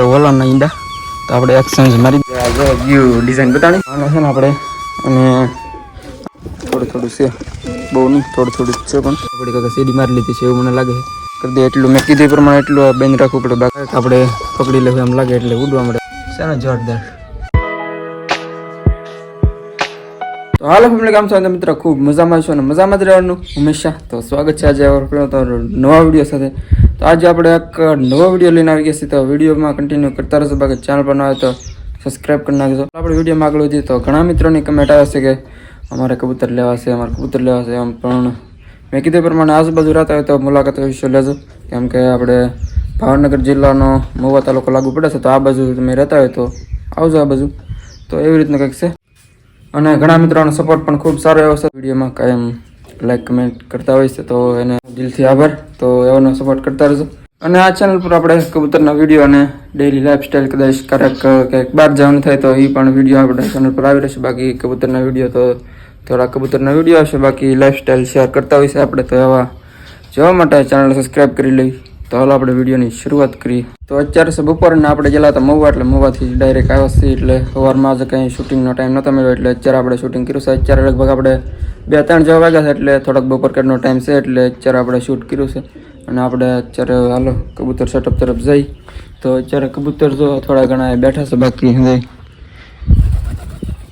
ઓલાના ઈંડા તો આપણે એક્સચેન્જ મારી જો વ્યૂ ડિઝાઇન બતાણી છે ને આપણે, અને થોડું થોડું છે. બહુ નહીં, થોડું થોડું છે પણ. આપણે કાંઈક સીડી મારી લીધી છે એવું મને લાગે કરી દે એટલું. મેં કીધું પ્રમાણે એટલું બેન રાખવું પડે. બાકી આપણે પકડી લેવું એમ લાગે એટલે ઉડવા મળે. છે ને, જોરદાર. તો હાલો, ફેમિલી, કામ અને મિત્ર? ખૂબ મજામાં છો અને મજામાં જ રહેવાનું? હંમેશા. તો સ્વાગત છે આજે નવા વીડિયો સાથે. તો આજે આપણે એક નવો વીડિયો લઈને આવી ગયા છીએ. તો વિડીયોમાં કન્ટિન્યુ કરતા રહેશો બાકી ચેનલ પર ન આવે તો સબસ્ક્રાઈબ કરી નાખજો. આપણે વિડીયોમાં આગળ વધીએ તો ઘણા મિત્રોની કમેન્ટ આવે છે કે અમારે કબૂતર લેવા છે, અમારે કબૂતર લેવા છે એમ. પણ મેં કીધું પ્રમાણે આજુબાજુ રહેતા હોય તો મુલાકાત વિશે લેજો. કેમ કે આપણે ભાવનગર જિલ્લાનો મહુવા તાલુકો લાગુ પડે છે. તો આ બાજુ તમે રહેતા હોય તો આવજો આ બાજુ. તો એવી રીતનું કંઈક છે. અને ઘણા મિત્રોનો સપોર્ટ પણ ખૂબ સારો એવો છે. વિડીયોમાં કાયમ લાઈક કમેન્ટ કરતા હોય છે, તો એને દિલથી આભાર. તો એવાનો સપોર્ટ કરતા રહેજો. અને આ ચેનલ પર આપણે કબૂતરના વીડિયો અને ડેઈલી લાઈફસ્ટાઈલ કદાચ ક્યારેક ક્યાંક બહાર જવાનું થાય, તો એ પણ વીડિયો આપણે ચેનલ પર આવી રહેશે. બાકી કબૂતરના વીડિયો તો થોડા કબૂતરના વીડિયો આવશે બાકી લાઈફસ્ટાઈલ શેર કરતા હોય છે આપણે, તો એવા જોવા માટે ચેનલ સબસ્ક્રાઈબ કરી લઈ. તો હાલ આપણે વિડીયોની શરૂઆત કરીએ. તો અત્યારે છે બપોરના આપણે ગયેલા હતા મહુવા, એટલે મહુવાથી ડાયરેક્ટ આવ્યા છીએ, એટલે સવારમાં જ કંઈ શૂટિંગનો ટાઈમ નહોતો મળ્યો, એટલે અત્યારે આપણે શૂટિંગ કર્યું છે. અત્યારે લગભગ આપણે બે ત્રણ જેવા વાગ્યા છે એટલે થોડોક બપોર કરનો ટાઈમ છે એટલે અત્યારે આપણે શૂટ કર્યું છે. અને આપણે અત્યારે, હાલો, કબૂતર સેટઅપ તરફ જઈ. તો અત્યારે કબૂતર જો થોડા ઘણા બેઠા છે બાકી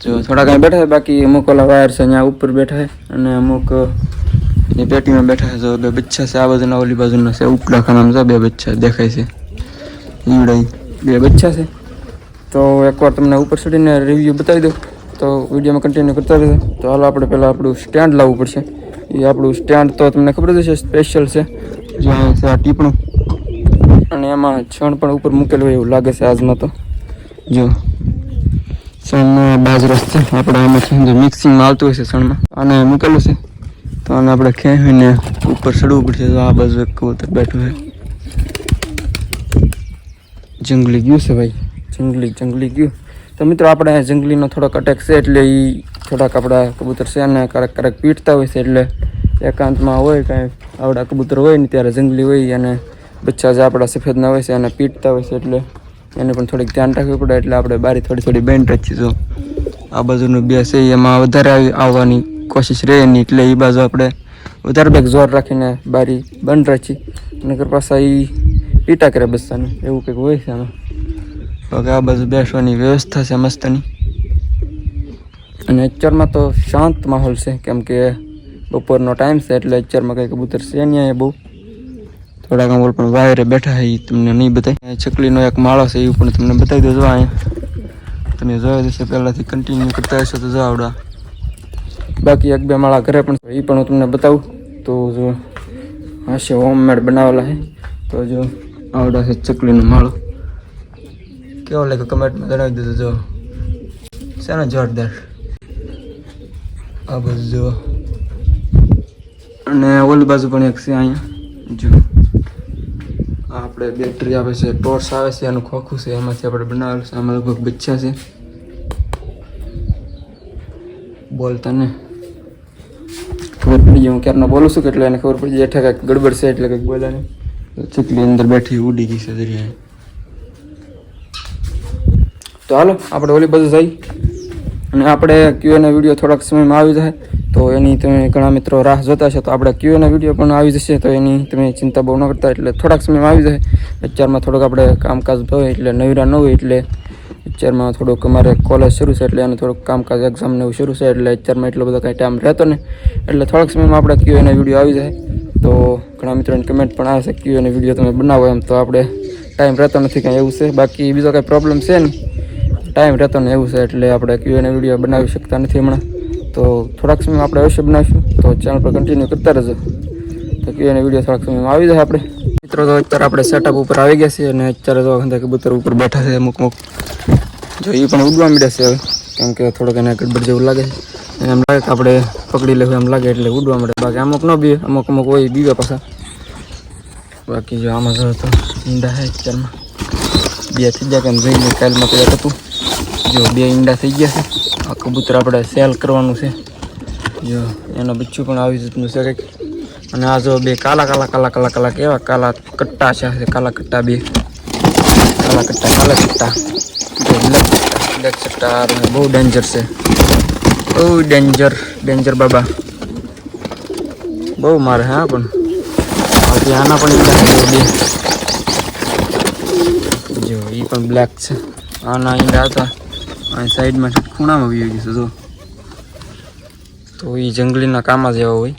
જો થોડા ઘણા બેઠા છે, બાકી અમુક ઓલા વાયર છે અહીંયા ઉપર બેઠા છે અને અમુક એ પેટીમાં બેઠા છે. બે બચ્ચા છે, આ બાજુના, ઓલી બાજુના છે ઉપલા ખાનામાં છે, બે બચ્ચા દેખાય છે. ઈવડાઈ બે બચ્ચા છે. તો એકવાર તમને ઉપર ચડીને રિવ્યૂ બતાવી દઉં. તો વિડીયોમાં કન્ટિન્યુ કરતા રહેશે તો હાલો આપણે પહેલાં આપણું સ્ટેન્ડ લાવવું પડશે. એ આપણું સ્ટેન્ડ તો તમને ખબર જ હશે સ્પેશિયલ છે. જો આ છે ટીપણું. અને એમાં છણ પણ ઉપર મૂકેલું હોય એવું લાગે છે આજમાં તો. જો, છણનો બાજરો છે આપણે આમાંથી મિક્સિંગમાં આવતું હોય છે છણમાં. અને મૂકેલું છે. તો આને આપણે ખેંચીને ઉપર ચડવું પડશે. તો આ બાજુ એક કબૂતર બેઠું હોય. જંગલી ગયું છે ભાઈ. જંગલી જંગલી ગયું. તો મિત્રો આપણે જંગલીનો થોડોક અટેક છે એટલે એ થોડાક આપણા કબૂતર છે અને ક્યારેક ક્યારેક પીટતા હોય છે એટલે એકાંતમાં હોય કાંઈ આવડા કબૂતર હોય ને ત્યારે જંગલી હોય અને બચ્ચા જે આપણા સફેદના હોય છે અને પીટતા હોય છે એટલે એને પણ થોડીક ધ્યાન રાખવું પડે એટલે આપણે બારી થોડી થોડી બેન્ડ રાખી જો. આ બાજુનું બે છે, એમાં વધારે આવી આવવાની કોશિશ રહે નહીં એટલે એ બાજુ આપણે વધારે બેગ જોર રાખીને બારી બંધ રાખી. અને પાછા એ પીટા કરે બચ્ચાને. એવું કંઈક હોય છે આમાં. હવે આ બાજુ બેસવાની વ્યવસ્થા છે મસ્તની. અને એચરમાં તો શાંત માહોલ છે, કેમ કે બપોરનો ટાઈમ છે એટલે એચરમાં કંઈ કબૂતર છે નહીં બહુ. થોડાક આમ પણ વાયરે બેઠા છે એ તમને નહીં બતાવી ચકલીનો એક માળો છે એ પણ તમને બતાવી દેજો અહીંયા. તમે જોયો જશે પહેલાંથી કન્ટિન્યુ કરતા હશો તો જો આવડા. બાકી એક બે માળા ઘરે પણ એ પણ હું તમને બતાવું. તો જો હશે હોમમેડ બનાવેલા છે. તો જો, આવડા છે ચકલીનો માળો. કેવો લાગે કમેન્ટમાં જણાવી દીધું જો. શાનો જોરદાર? આ બાજુ જુઓ. અને ઓલી બાજુ પણ એક છે અહીંયા. જો. આપણે બેટરી આવે છે ટોર્ચ આવે છે, એનું ખોખું છે. એમાંથી આપણે બનાવેલું છે. આમાં લગભગ બચ્ચા છે. બોલતા ને. ખબર પડી ગઈ, હું ક્યારના બોલું છું કે એટલે એને ખબર પડી જાય હેઠા કાંઈક ગડબડ છે એટલે કંઈક બોલ્યા ચકલી અંદર બેઠી, ઉડી ગઈ છે દરિયા તો હાલો, આપણે ઓલી બધું જઈ. અને આપણે ક્યુએના વીડિયો થોડાક સમયમાં આવી જાય. તો એની તમે ઘણા મિત્રો રાહ જોતા છે તો આપણે ક્યુએના વીડિયો પણ આવી જશે. તો એની તમે ચિંતા બહુ ન કરતા, એટલે થોડાક સમયમાં આવી જાય. અત્યારમાં થોડુંક આપણે કામકાજ હોય, એટલે નવીરા ન હોય, એટલે અત્યારમાં થોડુંક અમારે કોલેજ શરૂ છે, એટલે એનું થોડુંક કામકાજ એક્ઝામ ને એવું શરૂ છે, એટલે અત્યારમાં એટલો બધો કાંઈ ટાઈમ રહેતો ને એટલે થોડાક સમયમાં આપણે ક્યુએના વીડિયો આવી જાય. તો ઘણા મિત્રોની કમેન્ટ પણ આવે છે ક્યુએના વીડિયો તમે બનાવો એમ, તો આપણે ટાઈમ રહેતો નથી, કાંઈ એવું છે. બાકી બીજો કાંઈ પ્રોબ્લેમ છે નહીં. ટાઈમ રહેતો ને એવું છે એટલે આપણે ક્યુએને વીડિયો બનાવી શકતા નથી હમણાં. તો થોડાક સમયમાં આપણે અવશ્ય બનાવીશું. તો ચેનલ પર કન્ટિન્યુ કરતા રહેજો. તો ક્યુએને વીડિયો થોડાક સમયમાં આવી જાય આપણે. મિત્રો, તો અત્યારે આપણે સેટઅપ ઉપર આવી ગયા છીએ અને અત્યારે તો અંદર કબૂતર ઉપર બેઠા છે અમુક અમુક. જો એ પણ ઉડવા મળ્યા છે હવે. કેમ કે થોડોક એને ગડબડ જેવું લાગે છે. એને એમ લાગે કે આપણે પકડી લેવું એમ લાગે એટલે ઉડવા મળે બાકી અમુક ન બીએ અમુક અમુક હોય બીવે પાછા. બાકી જો આમાં જો તો ઈંડા છે અત્યારમાં. બે થઈ ગયા કેમ જઈને કાલમાં કદાચ હતું. જો બે ઈંડા થઈ ગયા છે. આ કબૂતર આપણે સેલ કરવાનું છે. જો એનું બચ્ચું પણ આવી રીતનું છે કંઈક. અને આ જો બે કાલા કાલા કાલા કાલા કાલા કેવા કાલા કટ્ટા છે કાલા કટ્ટા બે. કાલા કટ્ટા કાલા કટ્ટા. બ્લેક બ્લેક સ્ટાર બહુ ડેન્જર છે. બહુ ડેન્જર ડેન્જર બાબા. બહુ મારે હા પણ. બાકી આના પણ બે. જો એ પણ બ્લેક છે. આના ઈંડા હતા. સાઈડમાં ખૂણામાં વી ગયું જો. તો એ જંગલીના કામમાં જેવા હોય.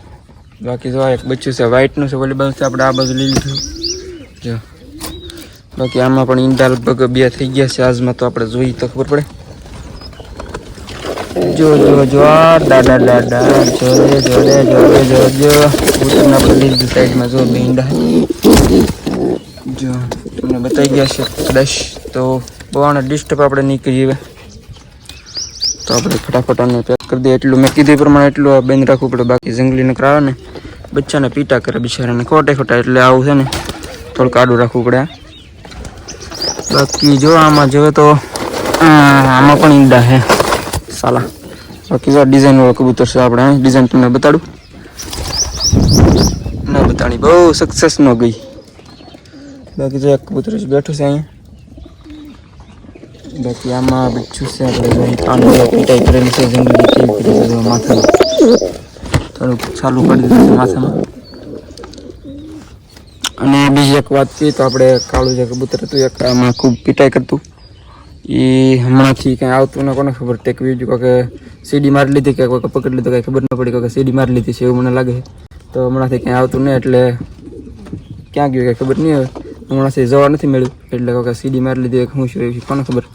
બાકી જો આ એક બચ્ચું છે વ્હાઈટનું છે, વોલીબોલ છે, આપણે આ બાજુ લઈ લીધું. જો. બાકી આમાં પણ ઈંડા લગભગ બે થઈ ગયા છે, આજમાં તો આપણે જોઈએ તો ખબર પડે. જો જો જો દાદા દાદા જોડે જોડે જો જો ઉતરના આપણે લીધું સાઈડમાં, જો, બે ઈંડા. જો, તમને બતાવી ગયા છે, કદાચ તો બહુ ડિસ્ટર્બ આપણે નીકળી હવે. તો આપણે ફટાફટ આને પેક કરી દઈએ. એટલું મેં કીધું પ્રમાણે એટલું બંધ રાખવું પડે. બાકી જંગલી નકર ને બચ્ચાને પીટા કરે બિચારાને. ખોટે ખોટા એટલે આવું છે ને. થોડુંક આડું રાખવું પડે. બાકી જો આમાં જોવે તો આમાં પણ ઈંડા છે. સાલા. બાકી જો ડિઝાઇનવાળો કબૂતર છે આપણે ડિઝાઇન તમને બતાડું? ના બતાડી. બહુ સક્સેસ ન ગઈ. બાકી જો એક કબૂતર બેઠું છે અહીંયા. બાકી આમાં બચ્ચું છે આપણે કાંડો પીટાઈ કરેલી છે જંગલી કેવી જો માથામાં થોડુંક ચાલુ કરી દીધું છે માથામાં અને બીજી એક વાત છે તો આપણે કાળું જે કબૂતર હતું એક આમાં ખૂબ પીટાઈ કરતું. એ હમણાંથી કંઈ આવતું ને કોને ખબર, ટેક બીજું કે સીડી મારી લીધી કે કોઈ પકડી લીધું, કંઈ ખબર ન પડી કે સીડી મારી લીધી છે એવું મને લાગે તો હમણાંથી કંઈ આવતું નહીં એટલે ક્યાં ગયું કંઈ ખબર નહીં હવે. હમણાંથી જવા નથી મળ્યું, એટલે કે સીડી મારી લીધી હું શું એવું કોને ખબર.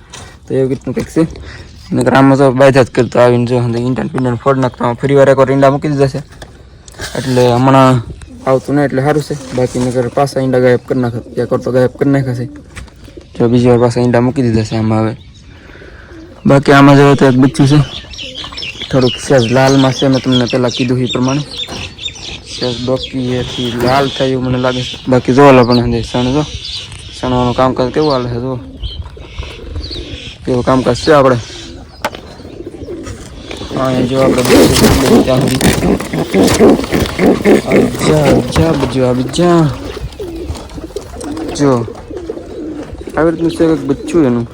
તો એવું રીતનું કંઈક છે. અને આમાં તો બાયધા જ કરતો આવીને જો ઈંડા પીંડા ફોડ નાખતા ફરી વાર એકવાર ઈંડા મૂકી દીધા છે. એટલે હમણાં આવતું નહીં એટલે સારું છે. બાકી નગર પાછા ઈંડા ગાયબ કરી નાખે. ત્યાં કરતો ગાયબ કરી નાખ્યા છે. જો બીજી વાર પાછા ઈંડા મૂકી દીધા છે આમાં હવે. બાકી આમાં જોવે તો એક બચ્ચું છે. થોડુંક સહેજ લાલમાં છે મેં તમને પહેલાં કીધું એ પ્રમાણે. બાકી એથી લાલ થાય મને લાગે બાકી જોવાલા પણ હંધે સણ જો. સણવાનું કામકાજ કેવું હાલે છે જો કેવું કામ છે આપણે જો આપણે જો, આવી રીતનું છે કંઈક બચ્ચું એનું.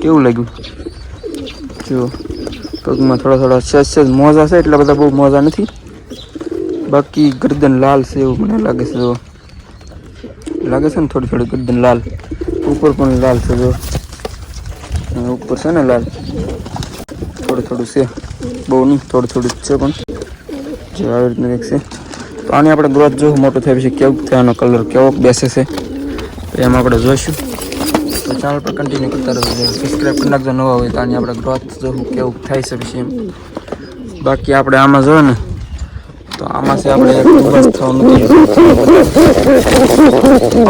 કેવું લાગ્યું? જો, પગમાં થોડા થોડા સજ સહેજ મોજા છે, એટલા બધા બહુ મોજા નથી. બાકી ગરદન લાલ છે એવું મને લાગે છે, જો. લાગે છે ને થોડી થોડી ગરદન લાલ. ઉપર પણ લાલ છે, જો. અને ઉપર છે ને લાલ. થોડું થોડું છે. બહુ નહીં, થોડું થોડું છે પણ. જે આવી રીતનું એક છે. તો આની આપણે ગ્રોથ જોવું, મોટું થાય પછી કેવું થાય આનો કલર કેવો બેસે છે. તો એમાં આપણે જોઈશું. તો ચેનલ પર કન્ટિન્યુ કરતા રહેજો સબસ્ક્રાઈબ કરી નાખજો, નવા હોય તો આની આપણે ગ્રોથ જોવું, કેવું થાય છે પછી એમ. બાકી આપણે આમાં જોઈએ ને, તો આમાં છે આપણે એક થવા થવાનું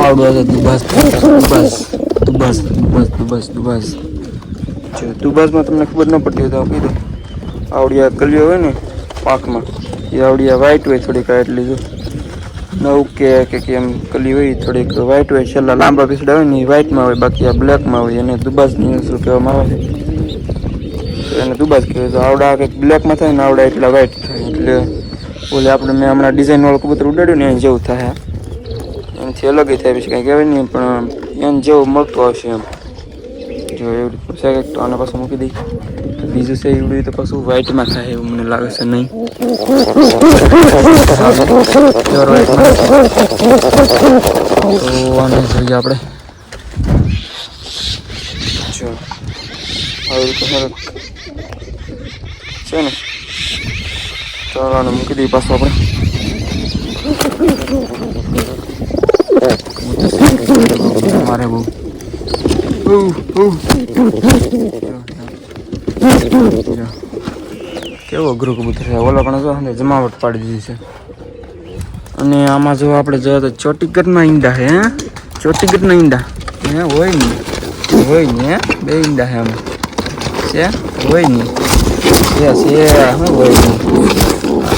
આવડું છે દુબાસ દુબાસ દુબાસ દુબાસ દુબાસ દુબાસ જો દુબાસમાં તમને ખબર ન પડતી હોય તો કીધું આવડિયા આ કલીઓ હોય ને, પાકમાં. એ આવડિયા વ્હાઇટ હોય થોડીક એટલી જો. નવ કે કે એમ કલી હોય થોડીક વ્હાઇટ હોય. છેલ્લા લાંબા પીસડા હોય ને, એ વ્હાઇટમાં હોય, બાકી આ બ્લેકમાં હોય. એને દુબાસની શું કહેવામાં આવે? છે એને દુબાસ કહેવાય. તો આવડા કંઈક બ્લેકમાં થાય ને, આવડા એટલા વ્હાઇટ થાય. એટલે ઓલે આપણે મેં હમણાં ડિઝાઇન વાળું કબૂતર ઉડાડ્યું ને, એને જેવું થાય. એનાથી અલગ થાય. પછી કંઈ કહેવાય નહીં, પણ એને જેવું મળતું આવશે એમ. જો એવી રીતનું કંઈક આને પાછું મૂકી દઈ. બીજું છે એવું તો પાછું વ્હાઈટમાં થાય એવું મને લાગે છે નહીં. તો આને જોઈએ આપણે. જો, આવી રીતે છે ને. ચાલો આને મૂકી દઈએ પાછું આપણે. મારે બહુ. કેવું અઘરું કબૂતર છે? ઓલા પણ જો ને જમાવટ પાડી દીધી છે. અને આમાં જો આપણે જો તો ચોટીગઢના ઈંડા હે? ચોટીગઢના ઈંડા. હે, હોય નહીં હોય હે? બે ઈંડા છે આમાં. છે? હોય નહીં છે છે શું હોય નહીં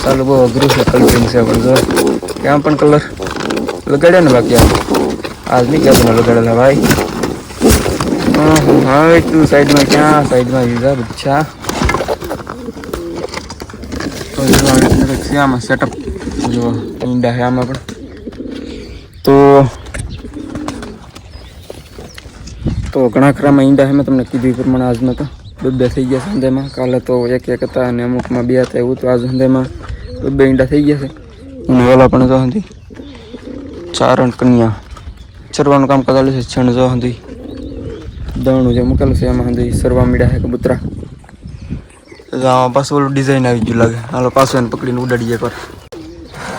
આ બહુ અઘરું છે કલરિંગ છે પણ જો. ક્યાં પણ કલર લગાડ્યા ને બાકી આજ નહીં ક્યાં લગાડેલા, ભાઈ. હા તું સાઈડમાં ક્યાં? સાઈડમાં લીધા બચ્ચા. આમાં સેટઅપ જો, ઈંડા છે આમાં પણ. તો ઘણા ખરામાં ઈંડા છે, મેં તમને કીધું પ્રમાણે આજમાં તો. બે બે થઈ ગયા સંધેમાં કાલે તો એક એક હતા અને અમુકમાં બે હતા એવું, તો આજ સંધેમાં બે બે ઈંડા થઈ ગયા છે. અને ઓલા પણ જો હતી ચારણ કન્યા. ચરવાનું કામ કરેલું છે, છણ જો હતી દવણું જે મૂકેલું છે એમાં સુધી સરવા મીડા છે કબૂતરા. આમાં પાછું ઓલું ડિઝાઇન આવી ગયું લાગે. હાલો પાછું એને પકડીને ઉડાડીએ એકવાર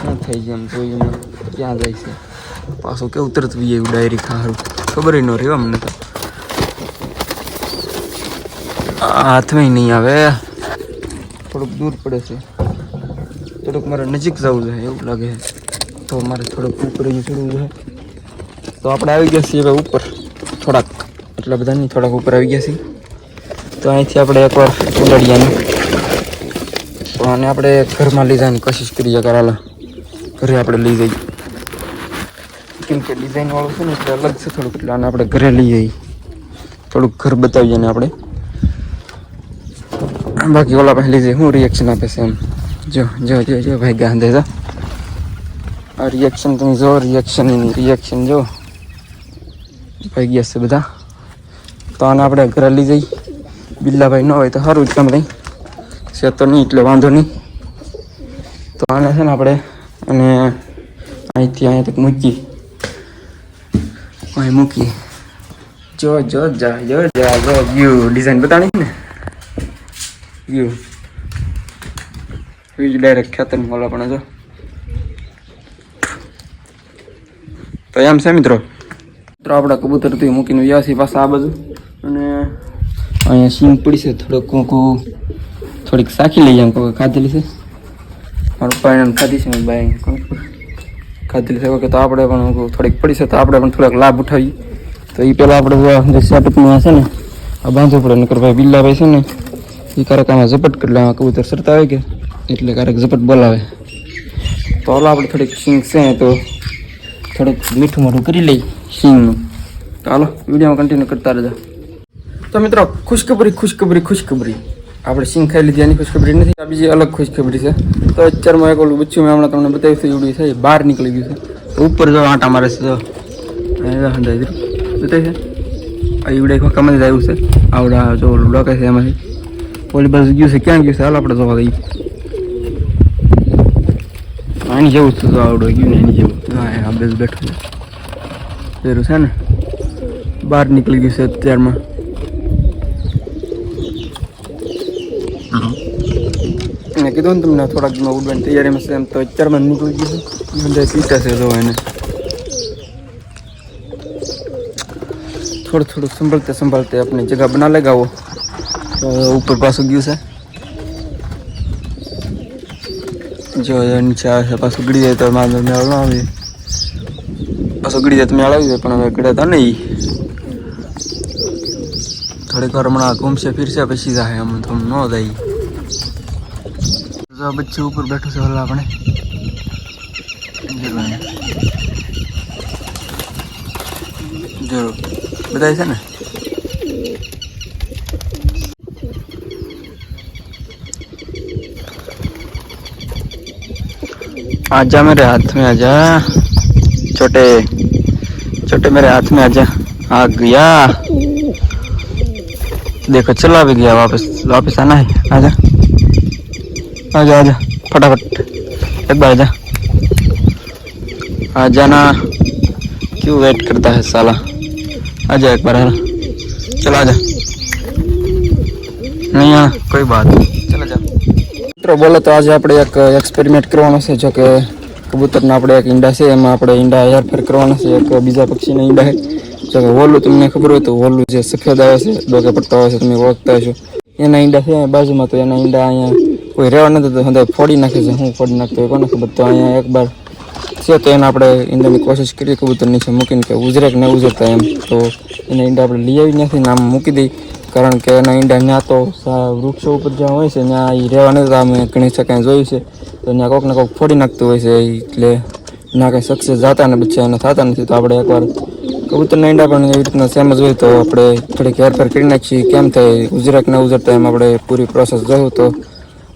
શું થઈ જાય એમ? જોઈને ક્યાં જાય છે? પાછું કેવું ઉતરત બી એવું ડાયરી ખારું ખબર ન રહ્યું અમને તો. હાથમાં નહીં આવે. થોડુંક દૂર પડે છે. થોડુંક મારે નજીક જવું છે એવું લાગે છે. તો મારે થોડુંક ઉપર ચડવું છે. તો આપણે આવી ગયા છીએ હવે ઉપર. થોડાક. એટલા બધાની થોડાક ઉપર આવી ગયા છીએ. તો અહીંથી આપણે એકવાર ઉડાડીએ. તો આને આપણે ઘરમાં લઈ જવાની કોશિશ કરીએ કરાલા ઘરે આપણે લઈ જઈએ. કેમ કે ડિઝાઇનવાળું છે ને એટલે અલગ છે થોડુંક, એટલે આને આપણે ઘરે લઈ જઈએ. થોડુંક ઘર બતાવીએ ને આપણે. બાકી ઓલા પહેલી જે હું રિએક્શન આપે છે એમ. જો જો જો જો, ભાઈ ગાંધે તો આ રિએક્શન તમે જો રિએક્શન રિએક્શન જો. ભાઈ ગયા છે બધા. તો આને આપણે ઘરે લઈ જઈ બિલ્લાભાઈ ન હોય તો સારું જ કામ નહીં. છે તો નહીં, એટલે વાંધો નહીં. તો આને છે ને આપણે અને અહીંથી અહીંયા તક મૂકી અહીં મૂકી જો જો, જા જો જા, જો વ્યૂ ડિઝાઇન બતાડી ને. વ્યૂ વીજ ડાયરેક્ટ ખેતર મોલા પણ જો. તો એમ છે મિત્રો? મિત્રો આપણા કબૂતર તો મૂકીને વ્યાસી પાસે આ બાજુ. અને અહીંયા સિંગ પડી છે, થોડોક કુંકુ થોડીક સાખી લઈએ જાય કોઈ ખાધેલી છે. મારું પાણી ખાધી છે, મારી બાઈ ખાધેલી છે. વખત તો આપણે પણ થોડીક પડી છે, તો આપણે પણ થોડાક લાભ ઉઠાવીએ. તો એ પહેલાં આપણે સેટઅપમાં છે ને, આ બાંધવું પડે નકર ભાઈ બિલ્લાભાઈ છે ને એ ક્યારેક આમાં ઝપટ કરી લે કબૂતર સરતા હોય કે, એટલે ક્યારેક ઝપટ બોલાવે. તો હાલો, આપણે થોડીક સિંગ છે તો થોડુંક મીઠું મોઢું કરી લઈ સિંગનું તો હાલો વિડીયોમાં કન્ટિન્યુ કરતા રહેજો. તો મિત્રો, ખુશખબરી ખુશખબરી ખુશખબરી. આપણે સિંગ ખાઈ લીધી, એની ખુશખબરી નથી. આ બીજી અલગ ખુશખબરી છે. તો અત્યારમાં એક ઓલું બચ્ચું મેં હમણાં તમને બતાવ્યું છે એવડું છે બહાર નીકળી ગયું છે. ઉપર જો આંટા મારે છે બતાવી છે. આ ઈવડે એક જ આવ્યું છે. આવડા જો ડોકે છે એમાંથી. ઓલી બાજુ ગયું છે, ક્યાં ગયું છે? હાલ, આપણે જોવા દઈએ આની જેવું જ આવડો ગયું ને એની જેવું. હા આ બેસ બેઠું પહેર્યું છે ને? બહાર નીકળી ગયું છે અત્યારમાં. મેં કીધું ને તમને થોડાક દિનમાં ઉડવાની તૈયારીમાં છે એમ, તો અત્યારમાં નીકળી ગયું છે. પીતા છે જો એને. થોડું થોડું સંભાળતે સંભાળતે આપણી જગા બના લગાવો ઉપર પાછું ગયું છે. જો નીચે આવે છે, પાછું ગળી જાય તો મારે આવે. પાછું ગળી જાય તો મેળ આવી જાય પણ હવે ગળે તો નહીં થોડીક વાર હમણાં ઘૂમશે ફીરશે પછી જાય આમ તો ન જાય જો બચ્ચું ઉપર બેઠું છે ઓલા આપણે જો બતાય છે ને आजा मेरे हाथ में आजा छोटे छोटे मेरे हाथ में आजा आ गया देखो चला भी गया वापस वापस आना है आजा आजा आजा फटाफट एक बार आजा आ जाना क्यों वेट करता है साला आजा एक बार आना चला आजा नहीं आना कोई बात नहीं चला जा મિત્રો બોલો તો આજે આપણે એક એક્સપેરિમેન્ટ કરવાનો છે જો કે કબૂતરના આપણે એક ઈંડા છે, એમાં આપણે ઈંડા હેરફેર કરવાના છે, એક બીજા પક્ષીના ઈંડા છે. જો વોલું તમને ખબર હોય તો વોલું જે સફેદ આવે છે ડોકે પડતા હોય છે, તમે ઓળખતા હશો. એના ઈંડા છે બાજુમાં તો એના ઈંડા અહીંયા કોઈ રહેવા નથી તો હંધાય ફોડી નાખે છે. હું ફોડી નાખતો હોય કોને ખબર? તો અહીંયા એક બાર છે, તો એને આપણે ઈંડાની કોશિશ કરીએ કબૂતર નીચે મૂકીને કે ઉજરે કે ન ઉજરતા એમ. તો એના ઈંડા આપણે લઈ આવી નથી ને આમ મૂકી દઈ, કારણ કે એના ઈંડા ત્યાં તો વૃક્ષો ઉપર જ્યાં હોય છે ત્યાં એ રહેવા નથી અમે ઘણી શકાય જોયું છે. તો ત્યાં કોઈક ને કોઈક ફોડી નાખતું હોય છે એટલે ના કંઈ સક્સેસ જતા ને બચ્ચા એને થતા નથી તો આપણે એકવાર કબૂતરના ઈંડા પણ એવી રીતના સેમ જ હોય તો આપણે થોડીક હેરફેર કરી નાખીએ. કેમ થાય? ઉજરાક ને ઉજરતા એમ આપણે પૂરી પ્રોસેસ જોયું તો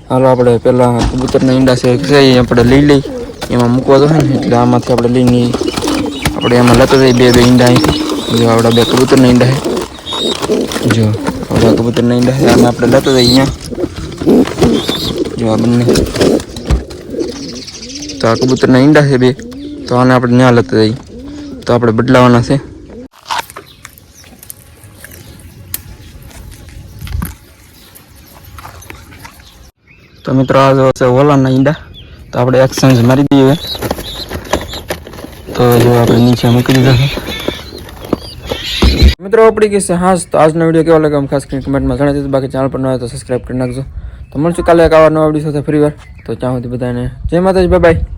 હાલો આપણે પહેલાં કબૂતરના ઈંડા છે છે એ આપણે લઈ લઈ. એમાં મૂકવા તો ને, એટલે આમાંથી આપણે લઈને આપણે એમાં લેતા જઈએ બે બે ઈંડા અહીંથી. જો આપણા બે કબૂતરના ઈંડા છે. જો ઓલા કબૂતર નહીં ઈંડા છે, આને આપણે લેતો જઈએ અહીંયા. જો આ બંને. તો આ કબૂતરના ઈંડા છે બે. તો આને આપણે ન્યા લેતા જઈએ. તો આપણે બદલાવાના છે. તો મિત્રો, આ જો છે ઓલાના ઈંડા. તો આપણે એક્સચેન્જ મારી દઈએ તો જો આપણે નીચે મૂકી દીધા મિત્રો, આપણી કે હા તો આજનો વીડિયો કેવો લાગે ખાસ કરીને કમેન્ટમાં જણાવી દીધું બાકી ચેનલ પર ન હોય તો સબસ્ક્રાઈબ કરી નાખજો. તો મળશું કાલે એક આવા નવા વીડિયો સાથે ફરીવાર. તો ત્યાં બધાને જય માતાજી. Bye bye